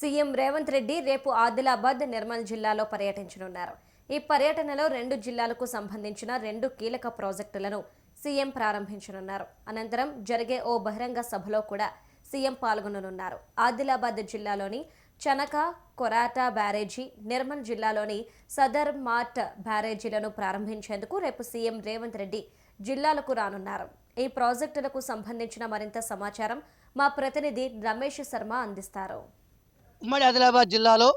CM Revanth Reddy రేపు ఆదిలాబాద్ నిర్మల్ జిల్లాలో పర్యటించనున్నారు. ఈ పర్యటనలో రెండు జిల్లాలకు సంబంధించిన రెండు కీలక ప్రాజెక్టులను సీఎం ప్రారంభించనున్నారు. అనంతరం జరిగే ఓ బహిరంగ సభలో కూడా సీఎం పాల్గొననున్నారు. ఆదిలాబాద్ జిల్లాలోని చనక కొరాటా బ్యారేజీ నిర్మల్ జిల్లాలోని సదర్ మార్ట్ బ్యారేజీలను ప్రారంభించేందుకు రేపు సీఎం రేవంత్ రెడ్డి జిల్లాలకు రానున్నారు. ఈ ప్రాజెక్టులకు సంబంధించిన మరింత సమాచారం మా ప్రతినిధి రమేష్ శర్మ అందిస్తారు. ఉమ్మడి ఆదిలాబాద్ జిల్లాలో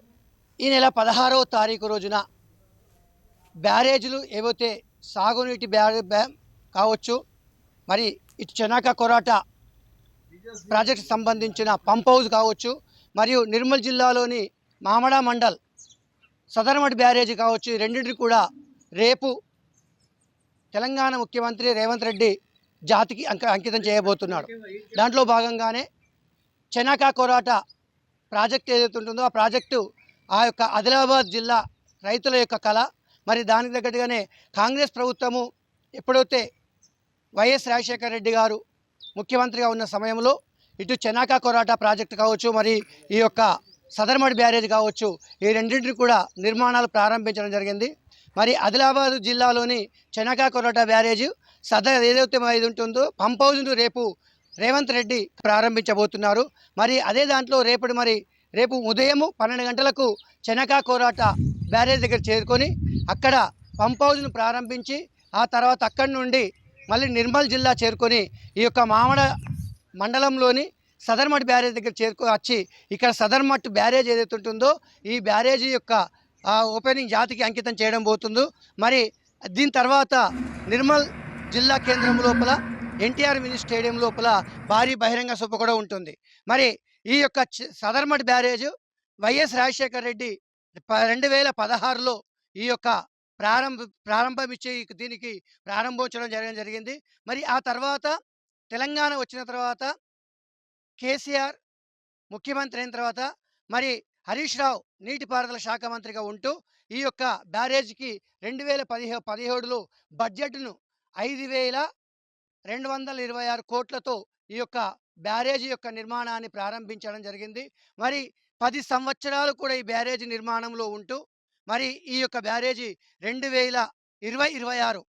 ఈ నెల పదహారవ తారీఖు రోజున బ్యారేజీలు ఏవైతే సాగునీటి బ్యారే బ్యా కావచ్చు మరి ఇటు చెనాక కొరాట ప్రాజెక్ట్ సంబంధించిన పంప్ హౌస్ కావచ్చు మరియు నిర్మల్ జిల్లాలోని మామడ మండల్ సదరమటి బ్యారేజీ కావచ్చు రెండింటిని కూడా రేపు తెలంగాణ ముఖ్యమంత్రి రేవంత్ రెడ్డి జాతికి అంక అంకితం చేయబోతున్నాడు. దాంట్లో భాగంగానే చెనాక కొరాట ప్రాజెక్ట్ ఏదైతే ఉంటుందో ఆ ప్రాజెక్టు ఆ యొక్క ఆదిలాబాద్ జిల్లా రైతుల యొక్క కళ. మరి దానికి తగ్గట్టుగానే కాంగ్రెస్ ప్రభుత్వము ఎప్పుడైతే వైఎస్ రాజశేఖర రెడ్డి గారు ముఖ్యమంత్రిగా ఉన్న సమయంలో ఇటు చెనాకా కొరాట ప్రాజెక్టు కావచ్చు మరి ఈ యొక్క సదర్మడి బ్యారేజ్ కావచ్చు ఈ రెండింటిని కూడా నిర్మాణాలు ప్రారంభించడం జరిగింది. మరి ఆదిలాబాద్ జిల్లాలోని చెనకా కొరాట బ్యారేజ్ సదర్ ఏదైతే ఇది ఉంటుందో పంప్ హౌస్ను రేపు రేవంత్ రెడ్డి ప్రారంభించబోతున్నారు. మరి అదే దాంట్లో రేపటి మరి రేపు ఉదయము పన్నెండు గంటలకు చెనకా కోరాట బ్యారేజ్ దగ్గర చేరుకొని అక్కడ పంప్ హౌస్ను ప్రారంభించి ఆ తర్వాత అక్కడి నుండి మళ్ళీ నిర్మల్ జిల్లా చేరుకొని ఈ యొక్క మామడ మండలంలోని సదర్మట్ బ్యారేజ్ దగ్గర చేరుకు వచ్చి ఇక్కడ సదర్మట్ బ్యారేజ్ ఏదైతే ఉంటుందో ఈ బ్యారేజ్ యొక్క ఓపెనింగ్ జాతికి అంకితం చేయడం పోతుందో. మరి దీని తర్వాత నిర్మల్ జిల్లా కేంద్రం లోపల ఎన్టీఆర్ మినీ స్టేడియం లోపల భారీ బహిరంగ సభ కూడా ఉంటుంది. మరి ఈ యొక్క చ- సదర్మట్ బ్యారేజ్ వైఎస్ రాజశేఖర రెడ్డి ప- రెండు వేల పదహారులో ఈ యొక్క ప్రారంభ ప్రారంభమిచ్చే ఇచ్చే దీనికి ప్రారంభోత్సవం జరగడం జరిగింది. మరి ఆ తర్వాత తెలంగాణ వచ్చిన తర్వాత కేసీఆర్ ముఖ్యమంత్రి అయిన తర్వాత మరి హరీష్ రావు నీటిపారుదల శాఖ మంత్రిగా ఉంటూ ఈ యొక్క బ్యారేజ్కి రెండు వేల పదిహే పదిహేడులో బడ్జెట్ను ఐదు వేల రెండు వందల ఇరవై ఆరు కోట్లతో ఈ యొక్క బ్యారేజీ యొక్క నిర్మాణాన్ని ప్రారంభించడం జరిగింది. మరి పది సంవత్సరాలు కూడా ఈ బ్యారేజీ నిర్మాణంలో ఉంటూ మరి ఈ యొక్క బ్యారేజీ రెండు వేల ఇరవై ఇరవై ఆరు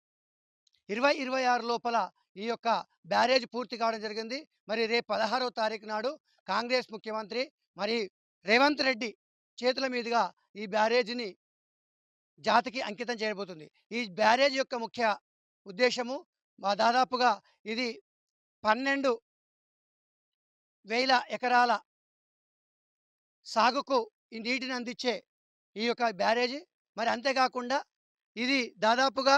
ఇరవై ఇరవై ఆరు లోపల ఈ యొక్క బ్యారేజ్ పూర్తి కావడం జరిగింది. మరి రేపు పదహారో తారీఖు నాడు కాంగ్రెస్ ముఖ్యమంత్రి మరి రేవంత్ రెడ్డి చేతుల మీదుగా ఈ బ్యారేజీని జాతికి అంకితం చేయబోతుంది. ఈ బ్యారేజ్ యొక్క ముఖ్య ఉద్దేశము మా దాదాపుగా ఇది పన్నెండు వేల ఎకరాల సాగుకు ఈ నీటిని అందించే ఈ యొక్క బ్యారేజీ. మరి అంతేకాకుండా ఇది దాదాపుగా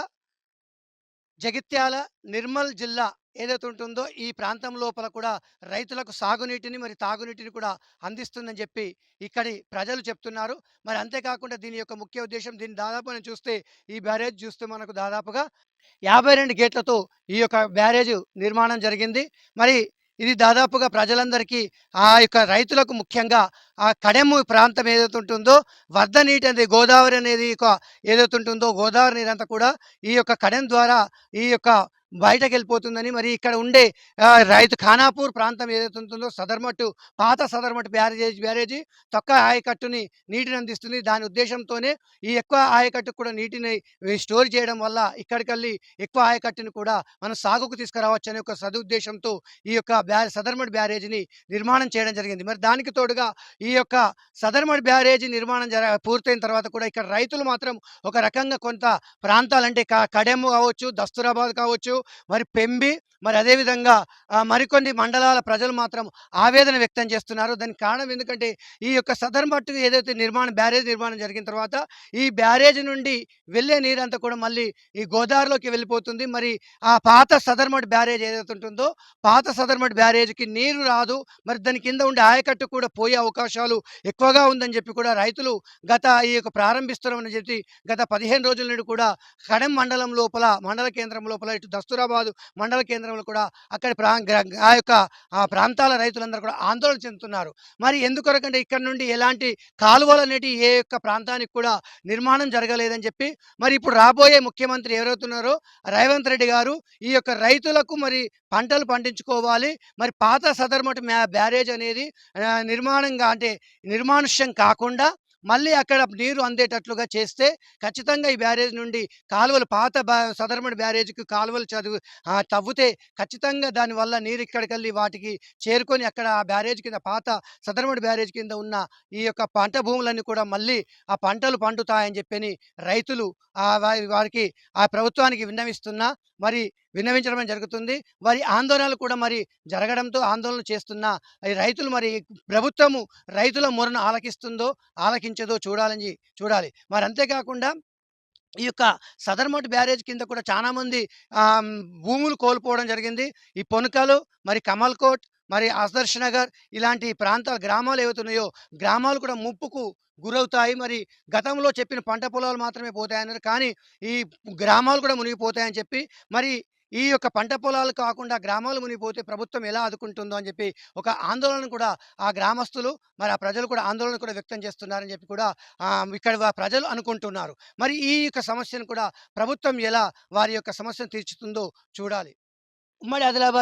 జగిత్యాల నిర్మల్ జిల్లా ఏదైతే ఉంటుందో ఈ ప్రాంతం లోపల కూడా రైతులకు సాగునీటిని మరి తాగునీటిని కూడా అందిస్తుందని చెప్పి ఇక్కడి ప్రజలు చెప్తున్నారు. మరి అంతేకాకుండా దీని యొక్క ముఖ్య ఉద్దేశం దీన్ని దాదాపు మనం చూస్తే ఈ బ్యారేజ్ చూస్తే మనకు దాదాపుగా యాభై రెండు గేట్లతో ఈ యొక్క బ్యారేజ్ నిర్మాణం జరిగింది. మరి ఇది దాదాపుగా ప్రజలందరికీ ఆ యొక్క రైతులకు ముఖ్యంగా ఆ కడెము ప్రాంతం ఏదైతే ఉంటుందో వరద నీటి అనేది గోదావరి అనేది ఒక ఏదైతే ఉంటుందో గోదావరి నీరంతా కూడా ఈ యొక్క కడెం ద్వారా ఈ యొక్క బయటకు వెళ్ళిపోతుందని మరి ఇక్కడ ఉండే రైతు ఖానాపూర్ ప్రాంతం ఏదైతే ఉంటుందో సదర్మట్టు పాత సదర్మట్టు బ్యారేజ్ బ్యారేజీ తక్కువ ఆయకట్టుని నీటిని అందిస్తుంది దాని ఉద్దేశంతోనే ఈ ఎక్కువ ఆయకట్టుకు కూడా నీటిని స్టోర్ చేయడం వల్ల ఇక్కడికెళ్ళి ఎక్కువ ఆయకట్టుని కూడా మనం సాగుకు తీసుకురావచ్చు అనే ఒక సదుద్దేశంతో ఈ యొక్క బ్యా సదర్మడ్ బ్యారేజీని నిర్మాణం చేయడం జరిగింది. మరి దానికి తోడుగా ఈ యొక్క సదర్మడ్ బ్యారేజీ నిర్మాణం జర పూర్తయిన తర్వాత కూడా ఇక్కడ రైతులు మాత్రం ఒక రకంగా కొంత ప్రాంతాలంటే క- కడెము కావచ్చు దస్తూరాబాద్ కావచ్చు మరి పెంబి మరి అదేవిధంగా మరికొన్ని మండలాల ప్రజలు మాత్రం ఆవేదన వ్యక్తం చేస్తున్నారు. దానికి కారణం ఎందుకంటే ఈ యొక్క సదర్ మట్టుకు ఏదైతే నిర్మాణం బ్యారేజ్ నిర్మాణం జరిగిన తర్వాత ఈ బ్యారేజ్ నుండి వెళ్ళే నీరంతా కూడా మళ్ళీ ఈ గోదావరిలోకి వెళ్ళిపోతుంది. మరి ఆ పాత సదర్మట్ బ్యారేజ్ ఏదైతే ఉంటుందో పాత సదర్మట్ బ్యారేజ్కి నీరు రాదు. మరి దాని కింద ఉండే ఆయకట్టు కూడా పోయే అవకాశాలు ఎక్కువగా ఉందని చెప్పి కూడా రైతులు గత ఈ యొక్క ప్రారంభిస్తున్నామని చెప్పి గత పదిహేను రోజుల నుండి కూడా కడెం మండలం లోపల మండల కేంద్రం లోపల ఇటు దస్తు కస్తూరాబాద్ మండల కేంద్రంలో కూడా అక్కడి ప్రా ఆ యొక్క ప్రాంతాల రైతులందరూ కూడా ఆందోళన చెందుతున్నారు. మరి ఎందుకొరకంటే ఇక్కడ నుండి ఎలాంటి కాలువలు అనేటి ఏ యొక్క ప్రాంతానికి కూడా నిర్మాణం జరగలేదని చెప్పి మరి ఇప్పుడు రాబోయే ముఖ్యమంత్రి ఎవరవుతున్నారో రేవంత్ రెడ్డి గారు ఈ యొక్క రైతులకు మరి పంటలు పండించుకోవాలి. మరి పాత సదర్మట మ్యా బ్యారేజ్ అనేది నిర్మాణంగా అంటే నిర్మానుష్యం కాకుండా మళ్ళీ అక్కడ నీరు అందేటట్లుగా చేస్తే ఖచ్చితంగా ఈ బ్యారేజ్ నుండి కాలువలు పాత బ్యా సదర్మడి బ్యారేజ్కి కాలువలు చదువు ఆ, తవ్వితే ఖచ్చితంగా దానివల్ల నీరు ఇక్కడికెళ్ళి వాటికి చేరుకొని అక్కడ ఆ బ్యారేజ్ కింద పాత సదర్మడి బ్యారేజ్ కింద ఉన్న ఈ యొక్క పంట భూములన్నీ కూడా మళ్ళీ ఆ పంటలు పండుతాయని చెప్పని రైతులు ఆ వారి వారికి ఆ ప్రభుత్వానికి విన్నవిస్తున్నా. మరి విన్నవించడం జరుగుతుంది. వారి ఆందోళనలు కూడా మరి జరగడంతో ఆందోళన చేస్తున్న రైతులు మరి ప్రభుత్వము రైతుల మొరను ఆలకిస్తుందో ఆలకించదో చూడాలని చూడాలి. మరి అంతేకాకుండా ఈ యొక్క సదర్మట్ బ్యారేజ్ కింద కూడా చాలామంది భూములు కోల్పోవడం జరిగింది. ఈ పొనుకలు మరి కమల్కోట్ మరి ఆదర్శ్ నగర్ ఇలాంటి ప్రాంతాల గ్రామాలు ఏవైతున్నాయో గ్రామాలు కూడా ముప్పుకు గురవుతాయి. మరి గతంలో చెప్పిన పంట పొలాలు మాత్రమే పోతాయన్నారు. కానీ ఈ గ్రామాలు కూడా మునిగిపోతాయని చెప్పి మరి ఈ యొక్క పంట పొలాలు కాకుండా గ్రామాలు మునిగిపోతే ప్రభుత్వం ఎలా ఆదుకుంటుందో అని చెప్పి ఒక ఆందోళన కూడా ఆ గ్రామస్తులు మరి ఆ ప్రజలు కూడా ఆందోళన కూడా వ్యక్తం చేస్తున్నారని చెప్పి కూడా ఇక్కడ ప్రజలు అనుకుంటున్నారు. మరి ఈ యొక్క సమస్యను కూడా ప్రభుత్వం ఎలా వారి యొక్క సమస్యను తీర్చుతుందో చూడాలి. ఉమ్మడి ఆదిలాబాద్